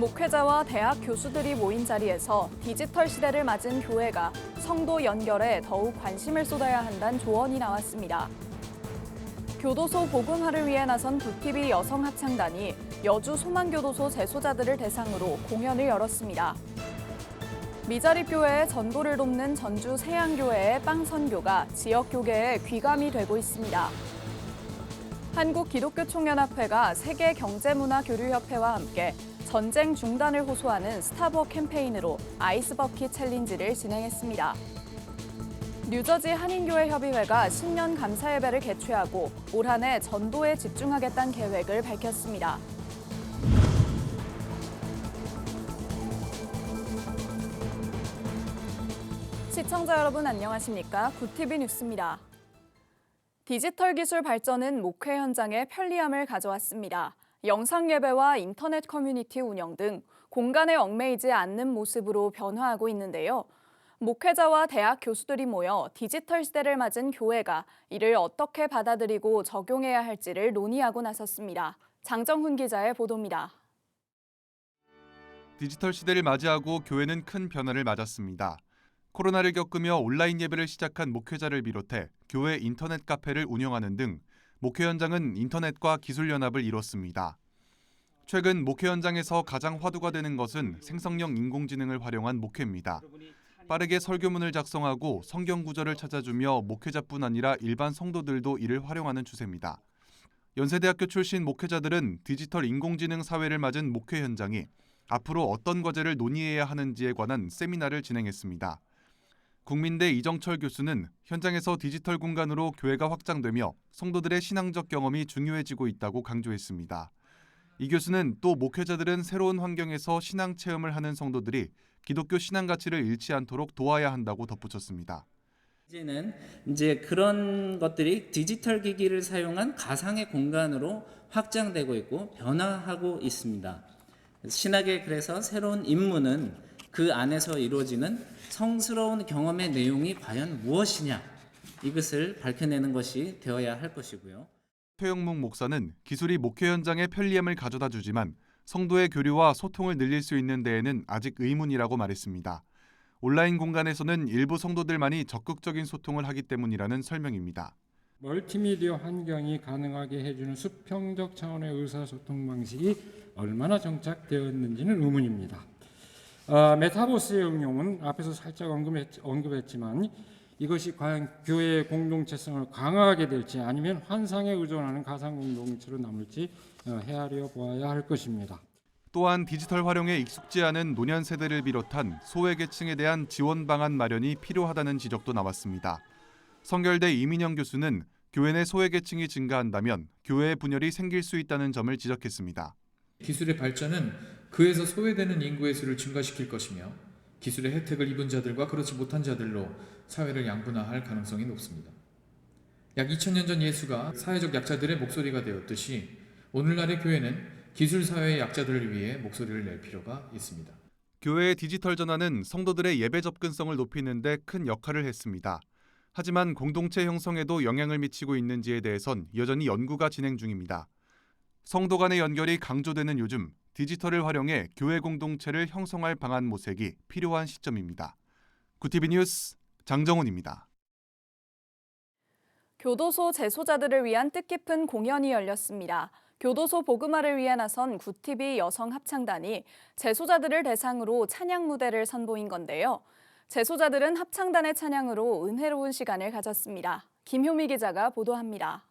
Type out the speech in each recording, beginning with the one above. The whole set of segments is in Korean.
목회자와 대학 교수들이 모인 자리에서 디지털 시대를 맞은 교회가 성도 연결에 더욱 관심을 쏟아야 한다는 조언이 나왔습니다. 교도소 복음화를 위해 나선 부TV 여성 합창단이 여주 소망교도소 재소자들을 대상으로 공연을 열었습니다. 미자립교회의 전도를 돕는 전주 세양교회의 빵선교가 지역교계에 귀감이 되고 있습니다. 한국기독교총연합회가 세계경제문화교류협회와 함께 전쟁 중단을 호소하는 스타버 캠페인으로 아이스버킷 챌린지를 진행했습니다. 뉴저지 한인교회 협의회가 신년 감사 예배를 개최하고 올 한 해 전도에 집중하겠다는 계획을 밝혔습니다. 시청자 여러분 안녕하십니까? 구티비 뉴스입니다. 디지털 기술 발전은 목회 현장에 편리함을 가져왔습니다. 영상 예배와 인터넷 커뮤니티 운영 등 공간에 얽매이지 않는 모습으로 변화하고 있는데요. 목회자와 대학 교수들이 모여 디지털 시대를 맞은 교회가 이를 어떻게 받아들이고 적용해야 할지를 논의하고 나섰습니다. 장정훈 기자의 보도입니다. 디지털 시대를 맞이하고 교회는 큰 변화를 맞았습니다. 코로나를 겪으며 온라인 예배를 시작한 목회자를 비롯해 교회 인터넷 카페를 운영하는 등 목회 현장은 인터넷과 기술 연합을 이뤘습니다. 최근 목회 현장에서 가장 화두가 되는 것은 생성형 인공지능을 활용한 목회입니다. 빠르게 설교문을 작성하고 성경 구절을 찾아주며 목회자뿐 아니라 일반 성도들도 이를 활용하는 추세입니다. 연세대학교 출신 목회자들은 디지털 인공지능 사회를 맞은 목회 현장이 앞으로 어떤 과제를 논의해야 하는지에 관한 세미나를 진행했습니다. 국민대 이정철 교수는 현장에서 디지털 공간으로 교회가 확장되며 성도들의 신앙적 경험이 중요해지고 있다고 강조했습니다. 이 교수는 또 목회자들은 새로운 환경에서 신앙 체험을 하는 성도들이 기독교 신앙 가치를 잃지 않도록 도와야 한다고 덧붙였습니다. 이제는 이제 그런 것들이 디지털 기기를 사용한 가상의 공간으로 확장되고 있고 변화하고 있습니다. 신학의 그래서 새로운 임무는 그 안에서 이루어지는 성스러운 경험의 내용이 과연 무엇이냐 이것을 밝혀내는 것이 되어야 할 것이고요. 최영묵 목사는 기술이 목회 현장에 편리함을 가져다 주지만 성도의 교류와 소통을 늘릴 수 있는 데에는 아직 의문이라고 말했습니다. 온라인 공간에서는 일부 성도들만이 적극적인 소통을 하기 때문이라는 설명입니다. 멀티미디어 환경이 가능하게 해주는 수평적 차원의 의사소통 방식이 얼마나 정착되었는지는 의문입니다. 아, 메타버스의 응용은 앞에서 살짝 언급했, 언급했지만 이것이 과연 교회의 공동체성을 강화하게 될지 아니면 환상에 의존하는 가상 공동체로 남을지 어, 헤아려 보아야 할 것입니다. 또한 디지털 활용에 익숙지 않은 노년 세대를 비롯한 소외계층에 대한 지원 방안 마련이 필요하다는 지적도 나왔습니다. 성결대 이민영 교수는 교회 내 소외계층이 증가한다면 교회의 분열이 생길 수 있다는 점을 지적했습니다. 기술의 발전은 그에서 소외되는 인구의 수를 증가시킬 것이며 기술의 혜택을 입은 자들과 그렇지 못한 자들로 사회를 양분화할 가능성이 높습니다. 약 2000년 전 예수가 사회적 약자들의 목소리가 되었듯이 오늘날의 교회는 기술 사회의 약자들을 위해 목소리를 낼 필요가 있습니다. 교회의 디지털 전환은 성도들의 예배 접근성을 높이는 데 큰 역할을 했습니다. 하지만 공동체 형성에도 영향을 미치고 있는지에 대해선 여전히 연구가 진행 중입니다. 성도 간의 연결이 강조되는 요즘 디지털을 활용해 교회 공동체를 형성할 방안 모색이 필요한 시점입니다. 구티비 뉴스 장정훈입니다. 교도소 재소자들을 위한 뜻깊은 공연이 열렸습니다. 교도소 복음화를 위해 나선 구티비 여성 합창단이 재소자들을 대상으로 찬양 무대를 선보인 건데요. 재소자들은 합창단의 찬양으로 은혜로운 시간을 가졌습니다. 김효미 기자가 보도합니다.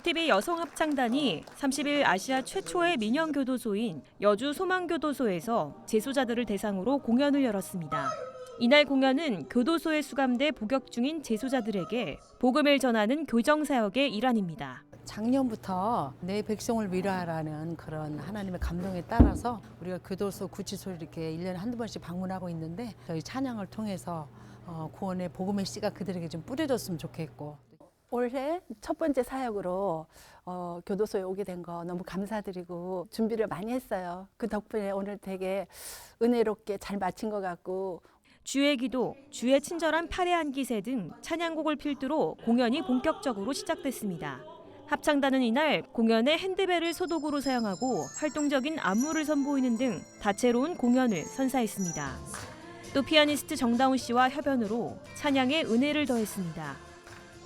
구티비 여성 합창단이 30일 아시아 최초의 민영 교도소인 여주 소망교도소에서 재소자들을 대상으로 공연을 열었습니다. 이날 공연은 교도소에 수감돼 복역 중인 재소자들에게 복음을 전하는 교정 사역의 일환입니다. 작년부터 내 백성을 위로하라는 그런 하나님의 감동에 따라서 우리가 교도소 구치소를 이렇게 일년에 한두 번씩 방문하고 있는데 저희 찬양을 통해서 어, 구원의 복음의 씨가 그들에게 좀 뿌려졌으면 좋겠고 올해 첫 번째 사역으로 어, 교도소에 오게 된 거 너무 감사드리고 준비를 많이 했어요. 그 덕분에 오늘 되게 은혜롭게 잘 마친 것 같고 주의 기도, 주의 친절한 파레한 기세 등 찬양곡을 필두로 공연이 본격적으로 시작됐습니다. 합창단은 이날 공연에 핸드벨을 소독으로 사용하고 활동적인 안무를 선보이는 등 다채로운 공연을 선사했습니다. 또 피아니스트 정다운 씨와 협연으로 찬양에 은혜를 더했습니다.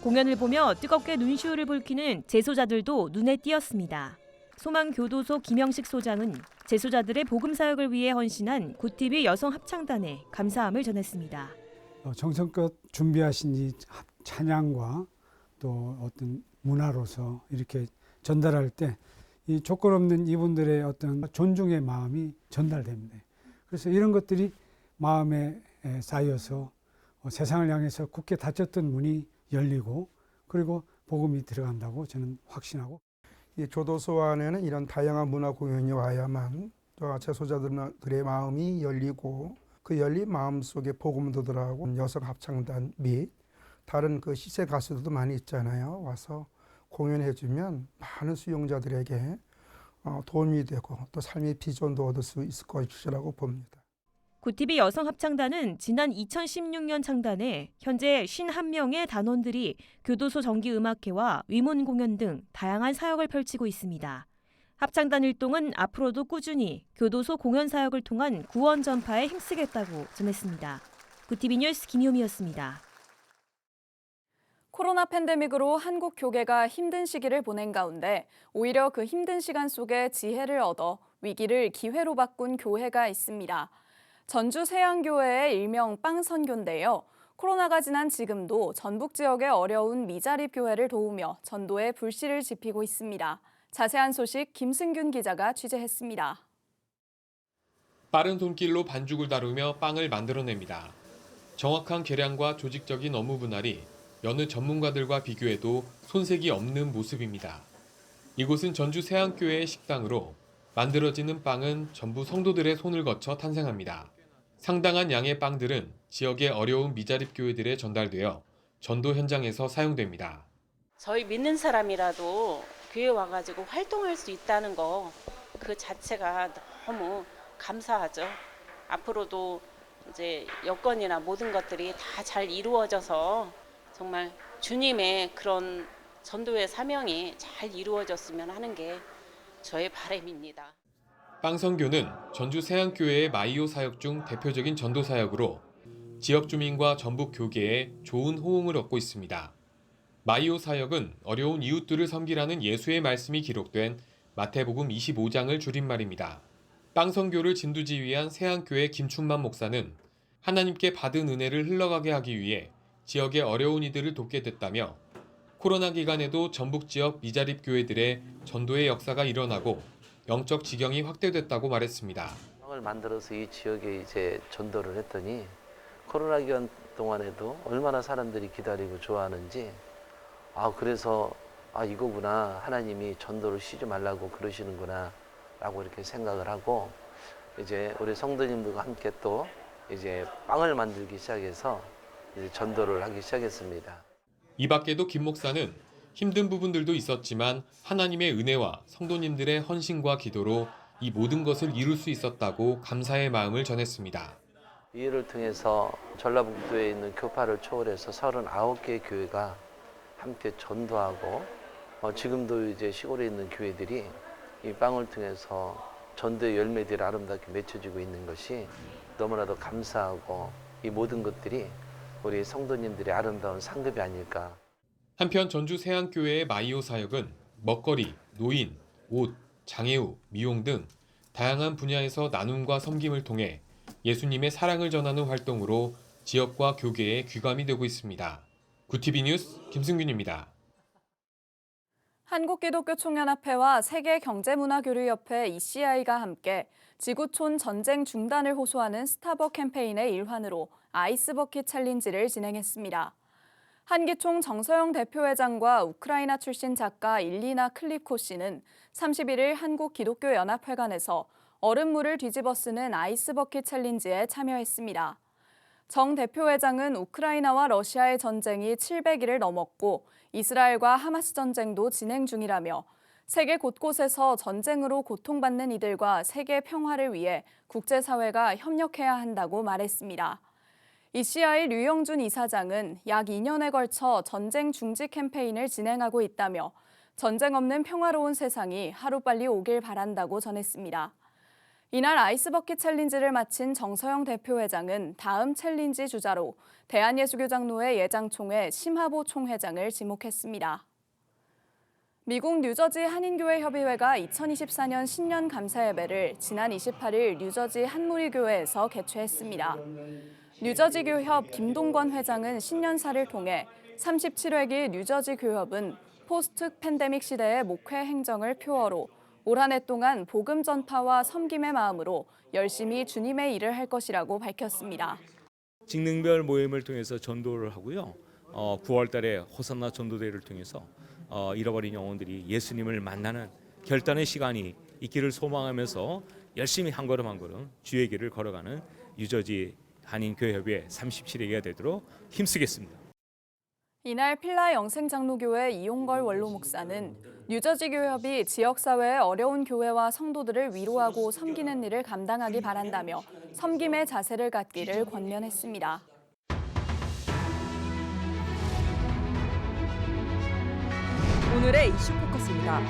공연을 보며 뜨겁게 눈시울을 붉히는 재소자들도 눈에 띄었습니다. 소망교도소 김영식 소장은 재소자들의 복음 사역을 위해 헌신한 구티비 여성 합창단에 감사함을 전했습니다. 어, 정성껏 준비하신 이 합- 찬양과 또 어떤 문화로서 이렇게 전달할 때 이 조건 없는 이분들의 어떤 존중의 마음이 전달됩니다. 그래서 이런 것들이 마음에 에, 쌓여서 어, 세상을 향해서 굳게 닫혔던 문이 열리고 그리고 복음이 들어간다고 저는 확신하고 이 교도소 안에는 이런 다양한 문화 공연이 와야만 또 재소자들의 마음이 열리고 그 열린 마음 속에 복음도 들어가고 여성 합창단 및 다른 그 시세 가수들도 많이 있잖아요. 와서 공연해주면 많은 수용자들에게 어, 도움이 되고 또 삶의 비전도 얻을 수 있을 것이라고 봅니다. 구티비 여성 합창단은 지난 2016년 창단해 현재 51명의 단원들이 교도소 정기 음악회와 위문 공연 등 다양한 사역을 펼치고 있습니다. 합창단 일동은 앞으로도 꾸준히 교도소 공연 사역을 통한 구원 전파에 힘쓰겠다고 전했습니다. 구티비 뉴스 김효미였습니다. 코로나 팬데믹으로 한국 교계가 힘든 시기를 보낸 가운데 오히려 그 힘든 시간 속에 지혜를 얻어 위기를 기회로 바꾼 교회가 있습니다. 전주 세양교회의 일명 빵선교인데요. 코로나가 지난 지금도 전북 지역의 어려운 미자립 교회를 도우며 전도에 불씨를 지피고 있습니다. 자세한 소식 김승균 기자가 취재했습니다. 빠른 손길로 반죽을 다루며 빵을 만들어냅니다. 정확한 계량과 조직적인 업무 분할이 여느 전문가들과 비교해도 손색이 없는 모습입니다. 이곳은 전주 세안교회의 식당으로 만들어지는 빵은 전부 성도들의 손을 거쳐 탄생합니다. 상당한 양의 빵들은 지역의 어려운 미자립 교회들에 전달되어 전도 현장에서 사용됩니다. 저희 믿는 사람이라도 교회 와가지고 활동할 수 있다는 거 그 자체가 너무 감사하죠. 앞으로도 이제 여건이나 모든 것들이 다 잘 이루어져서 정말 주님의 그런 전도의 사명이 잘 이루어졌으면 하는 게 저의 바람입니다. 빵성교는 전주 세안교회의 마이오 사역 중 대표적인 전도 사역으로 지역 주민과 전북 교계에 좋은 호응을 얻고 있습니다. 마이오 사역은 어려운 이웃들을 섬기라는 예수의 말씀이 기록된 마태복음 25장을 줄임말입니다. 빵성교를 진두지휘한 세안교회 김춘만 목사는 하나님께 받은 은혜를 흘러가게 하기 위해 지역의 어려운 이들을 돕게 됐다며 코로나 기간에도 전북 지역 미자립 교회들의 전도의 역사가 일어나고 영적 지경이 확대됐다고 말했습니다. 빵을 만들어서 이 지역에 이제 전도를 했더니 코로나 기간 동안에도 얼마나 사람들이 기다리고 좋아하는지 아 그래서 아 이거구나 하나님이 전도를 쉬지 말라고 그러시는구나 라고 이렇게 생각을 하고 이제 우리 성도님들과 함께 또 이제 빵을 만들기 시작해서 이제 전도를 하기 시작했습니다. 이 밖에도 김 목사는 힘든 부분들도 있었지만 하나님의 은혜와 성도님들의 헌신과 기도로 이 모든 것을 이룰 수 있었다고 감사의 마음을 전했습니다. 이 일을 통해서 전라북도에 있는 교파를 초월해서 39개의 교회가 함께 전도하고 어, 지금도 이제 시골에 있는 교회들이 이 빵을 통해서 전도의 열매들이 아름답게 맺혀지고 있는 것이 너무나도 감사하고 이 모든 것들이 우리 성도님들의 아름다운 상급이 아닐까 한편 전주 세안교회의 마이오 사역은 먹거리, 노인, 옷, 장애우, 미용 등 다양한 분야에서 나눔과 섬김을 통해 예수님의 사랑을 전하는 활동으로 지역과 교계에 귀감이 되고 있습니다. 구티비 뉴스 김승균입니다. 한국기독교총연합회와 세계경제문화교류협회 ECI가 함께 지구촌 전쟁 중단을 호소하는 스타벅 캠페인의 일환으로 아이스버킷 챌린지를 진행했습니다. 한기총 정서영 대표회장과 우크라이나 출신 작가 일리나 클립코 씨는 31일 한국기독교연합회관에서 얼음물을 뒤집어 쓰는 아이스버킷 챌린지에 참여했습니다. 정 대표회장은 우크라이나와 러시아의 전쟁이 700일을 넘었고 이스라엘과 하마스 전쟁도 진행 중이라며 세계 곳곳에서 전쟁으로 고통받는 이들과 세계 평화를 위해 국제사회가 협력해야 한다고 말했습니다. ECI 류영준 이사장은 약 2년에 걸쳐 전쟁 중지 캠페인을 진행하고 있다며 전쟁 없는 평화로운 세상이 하루빨리 오길 바란다고 전했습니다. 이날 아이스버킷 챌린지를 마친 정서영 대표회장은 다음 챌린지 주자로 대한예수교장로회 예장총회 심하보 총회장을 지목했습니다. 미국 뉴저지 한인교회 협의회가 2024년 신년 감사 예배를 지난 28일 뉴저지 한무리교회에서 개최했습니다. 뉴저지 교협 김동권 회장은 신년사를 통해 37회기 뉴저지 교협은 포스트 팬데믹 시대의 목회 행정을 표어로 올 한 해 동안 복음 전파와 섬김의 마음으로 열심히 주님의 일을 할 것이라고 밝혔습니다. 직능별 모임을 통해서 전도를 하고요. 어, 9월 달에 호산나 전도대회를 통해서 어, 잃어버린 영혼들이 예수님을 만나는 결단의 시간이 있기를 소망하면서 열심히 한 걸음 한 걸음 주의 길을 걸어가는 유저지 한인교회협의 37회가 되도록 힘쓰겠습니다. 이날 필라 영생장로교회 이용걸 원로 목사는 뉴저지 교협이 지역사회의 어려운 교회와 성도들을 위로하고 섬기는 일을 감당하기 바란다며 섬김의 자세를 갖기를 권면했습니다. 오늘의 이슈 포커스입니다.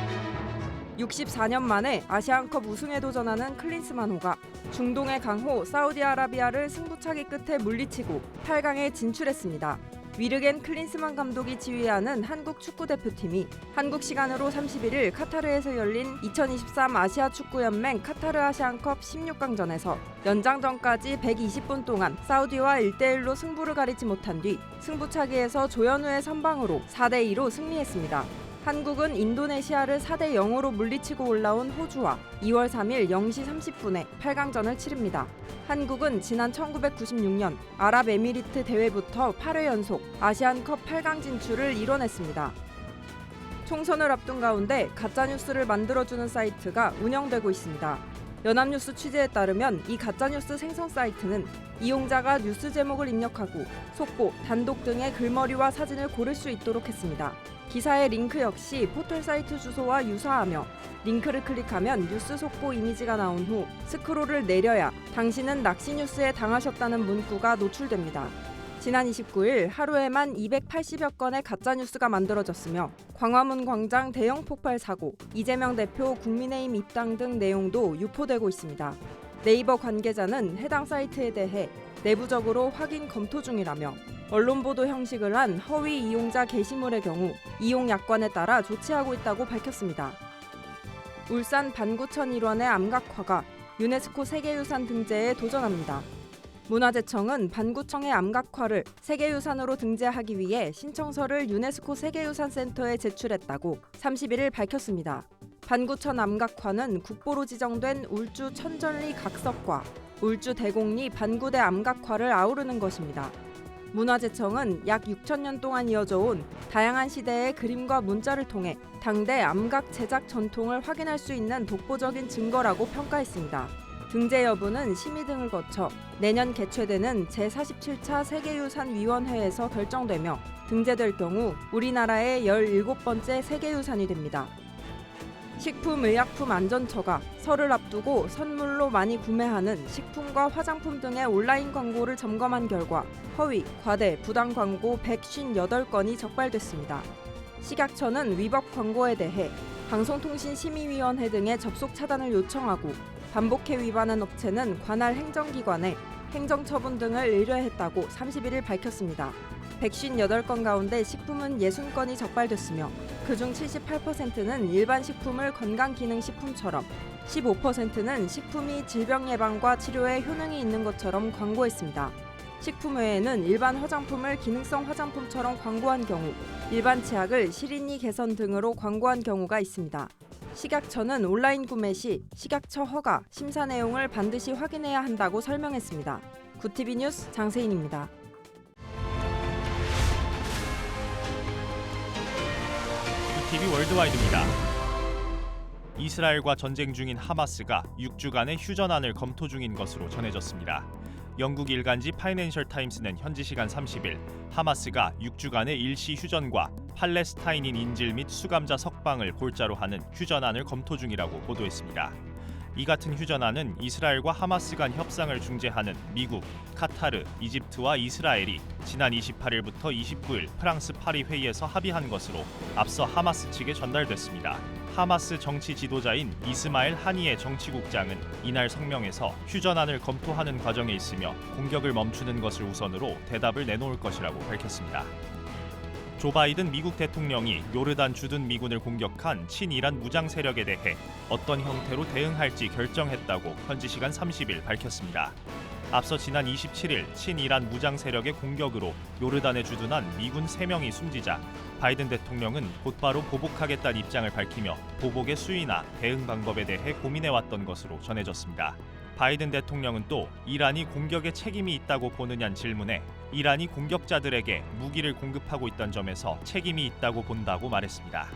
64년 만에 아시안컵 우승에 도전하는 클린스만호가 중동의 강호 사우디아라비아를 승부차기 끝에 물리치고 8강에 진출했습니다. 위르겐 클린스만 감독이 지휘하는 한국 축구 대표팀이 한국 시간으로 31일 카타르에서 열린 2023 아시아 축구연맹 카타르 아시안컵 16강전에서 연장전까지 120분 동안 사우디와 1대1로 승부를 가리지 못한 뒤 승부차기에서 조현우의 선방으로 4대 2로 승리했습니다. 한국은 인도네시아를 4대 0으로 물리치고 올라온 호주와 2월 3일 0시 30분에 8강전을 치릅니다. 한국은 지난 1996년 아랍에미리트 대회부터 8회 연속 아시안컵 8강 진출을 이뤄냈습니다. 총선을 앞둔 가운데 가짜뉴스를 만들어주는 사이트가 운영되고 있습니다. 연합뉴스 취재에 따르면 이 가짜뉴스 생성 사이트는 이용자가 뉴스 제목을 입력하고 속보, 단독 등의 글머리와 사진을 고를 수 있도록 했습니다. 기사의 링크 역시 포털 사이트 주소와 유사하며 링크를 클릭하면 뉴스 속보 이미지가 나온 후 스크롤을 내려야 당신은 낚시 뉴스에 당하셨다는 문구가 노출됩니다. 지난 29일 하루에만 280여 건의 가짜 뉴스가 만들어졌으며 광화문 광장 대형 폭발 사고, 이재명 대표 국민의힘 입당 등 내용도 유포되고 있습니다. 네이버 관계자는 해당 사이트에 대해 내부적으로 확인 검토 중이라며 언론 보도 형식을 한 허위 이용자 게시물의 경우 이용 약관에 따라 조치하고 있다고 밝혔습니다. 울산 반구천 일원의 암각화가 유네스코 세계유산 등재에 도전합니다. 문화재청은 반구청의 암각화를 세계유산으로 등재하기 위해 신청서를 유네스코 세계유산센터에 제출했다고 31일 밝혔습니다. 반구천 암각화는 국보로 지정된 울주 천전리 각석과 울주 대곡리 반구대 암각화를 아우르는 것입니다. 문화재청은 약 6천 년 동안 이어져 온 다양한 시대의 그림과 문자를 통해 당대 암각 제작 전통을 확인할 수 있는 독보적인 증거라고 평가했습니다. 등재 여부는 심의 등을 거쳐 내년 개최되는 제47차 세계유산위원회에서 결정되며 등재될 경우 우리나라의 17번째 세계유산이 됩니다. 식품의약품안전처가 설을 앞두고 선물로 많이 구매하는 식품과 화장품 등의 온라인 광고를 점검한 결과 허위, 과대, 부당 광고 158건이 적발됐습니다. 식약처는 위법 광고에 대해 방송통신심의위원회 등의 접속 차단을 요청하고 반복해 위반한 업체는 관할 행정기관에 행정처분 등을 의뢰했다고 31일 밝혔습니다. 158건 가운데 식품은 60건이 적발됐으며 그중 78%는 일반 식품을 건강기능식품처럼 15%는 식품이 질병 예방과 치료에 효능이 있는 것처럼 광고했습니다. 식품 외에는 일반 화장품을 기능성 화장품처럼 광고한 경우 일반 치약을 시린이 개선 등으로 광고한 경우가 있습니다. 식약처는 온라인 구매 시 식약처 허가, 심사 내용을 반드시 확인해야 한다고 설명했습니다. 구티비 뉴스 장세인입니다. TV 월드와이드입니다. 이스라엘과 전쟁 중인 하마스가 6주간의 휴전안을 검토 중인 것으로 전해졌습니다. 영국 일간지 파이낸셜 타임스는 현지 시간 30일 하마스가 6주간의 일시 휴전과 팔레스타인인 인질 및 수감자 석방을 골자로 하는 휴전안을 검토 중이라고 보도했습니다. 이 같은 휴전안은 이스라엘과 하마스 간 협상을 중재하는 미국, 카타르, 이집트와 이스라엘이 지난 28일부터 29일 프랑스 파리 회의에서 합의한 것으로 앞서 하마스 측에 전달됐습니다. 하마스 정치 지도자인 이스마엘 하니의 정치국장은 이날 성명에서 휴전안을 검토하는 과정에 있으며 공격을 멈추는 것을 우선으로 대답을 내놓을 것이라고 밝혔습니다. 조 바이든 미국 대통령이 요르단 주둔 미군을 공격한 친이란 무장 세력에 대해 어떤 형태로 대응할지 결정했다고 현지 시간 30일 밝혔습니다. 앞서 지난 27일 친이란 무장 세력의 공격으로 요르단에 주둔한 미군 3명이 숨지자 바이든 대통령은 곧바로 보복하겠다는 입장을 밝히며 보복의 수위나 대응 방법에 대해 고민해왔던 것으로 전해졌습니다. 바이든 대통령은 또 이란이 공격에 책임이 있다고 보느냐는 질문에 이란이 공격자들에게 무기를 공급하고 있던 점에서 책임이 있다고 본다고 말했습니다.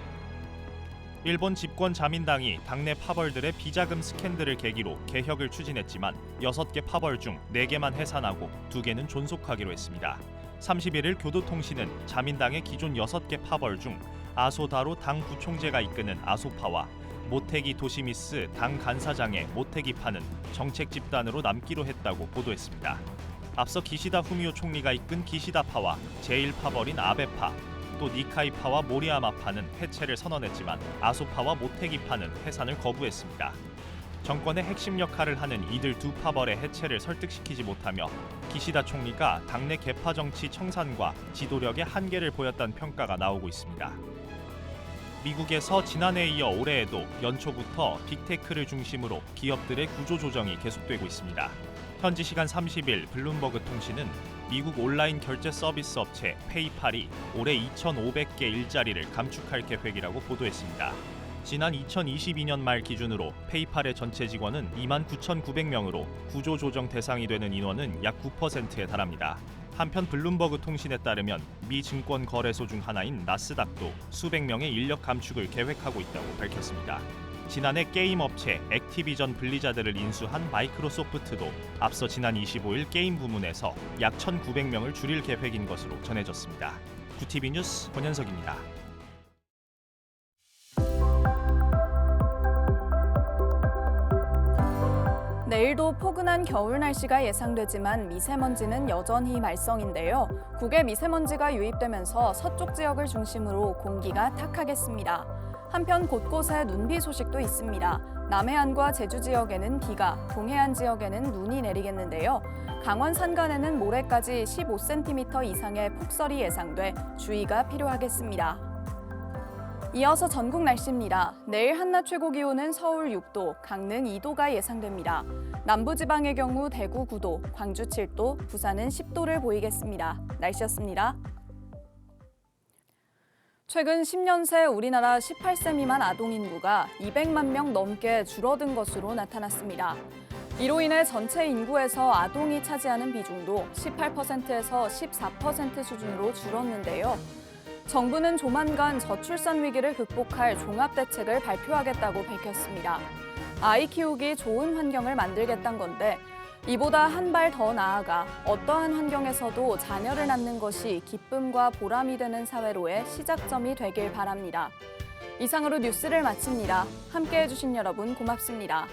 일본 집권 자민당이 당내 파벌들의 비자금 스캔들을 계기로 개혁을 추진했지만 6개 파벌 중 4개만 해산하고 2개는 존속하기로 했습니다. 31일 교도통신은 자민당의 기존 6개 파벌 중 아소다로 당 부총재가 이끄는 아소파와 모테기 도시미스 당 간사장의 모테기파는 정책 집단으로 남기로 했다고 보도했습니다. 앞서 기시다 후미오 총리가 이끈 기시다파와 제1파벌인 아베파, 또 니카이파와 모리야마파는 해체를 선언했지만 아소파와 모테기파는 해산을 거부했습니다. 정권의 핵심 역할을 하는 이들 두 파벌의 해체를 설득시키지 못하며 기시다 총리가 당내 개파 정치 청산과 지도력의 한계를 보였다는 평가가 나오고 있습니다. 미국에서 지난해에 이어 올해에도 연초부터 빅테크를 중심으로 기업들의 구조 조정이 계속되고 있습니다. 현지 시간 30일 블룸버그 통신은 미국 온라인 결제 서비스 업체 페이팔이 올해 2,500개 일자리를 감축할 계획이라고 보도했습니다. 지난 2022년 말 기준으로 페이팔의 전체 직원은 29,900명으로 구조 조정 대상이 되는 인원은 약 9%에 달합니다. 한편 블룸버그 통신에 따르면 미 증권 거래소 중 하나인 나스닥도 수백 명의 인력 감축을 계획하고 있다고 밝혔습니다. 지난해 게임 업체 액티비전 블리자드를 인수한 마이크로소프트도 앞서 지난 25일 게임 부문에서 약 1,900명을 줄일 계획인 것으로 전해졌습니다. 구티비 뉴스 권현석입니다. 내일도 포근한 겨울 날씨가 예상되지만 미세먼지는 여전히 말썽인데요. 국외 미세먼지가 유입되면서 서쪽 지역을 중심으로 공기가 탁하겠습니다. 한편 곳곳에 눈비 소식도 있습니다. 남해안과 제주 지역에는 비가, 동해안 지역에는 눈이 내리겠는데요. 강원 산간에는 모레까지 15cm 이상의 폭설이 예상돼 주의가 필요하겠습니다. 이어서 전국 날씨입니다. 내일 한낮 최고 기온은 서울 6도, 강릉 2도가 예상됩니다. 남부지방의 경우 대구 9도, 광주 7도, 부산은 10도를 보이겠습니다. 날씨였습니다. 최근 10년 새 우리나라 18세 미만 아동 인구가 200만 명 넘게 줄어든 것으로 나타났습니다. 이로 인해 전체 인구에서 아동이 차지하는 비중도 18%에서 14% 수준으로 줄었는데요. 정부는 조만간 저출산 위기를 극복할 종합 대책을 발표하겠다고 밝혔습니다. 아이 키우기 좋은 환경을 만들겠다는 건데 이보다 한 발 더 나아가 어떠한 환경에서도 자녀를 낳는 것이 기쁨과 보람이 되는 사회로의 시작점이 되길 바랍니다. 이상으로 뉴스를 마칩니다. 함께 해주신 여러분 고맙습니다.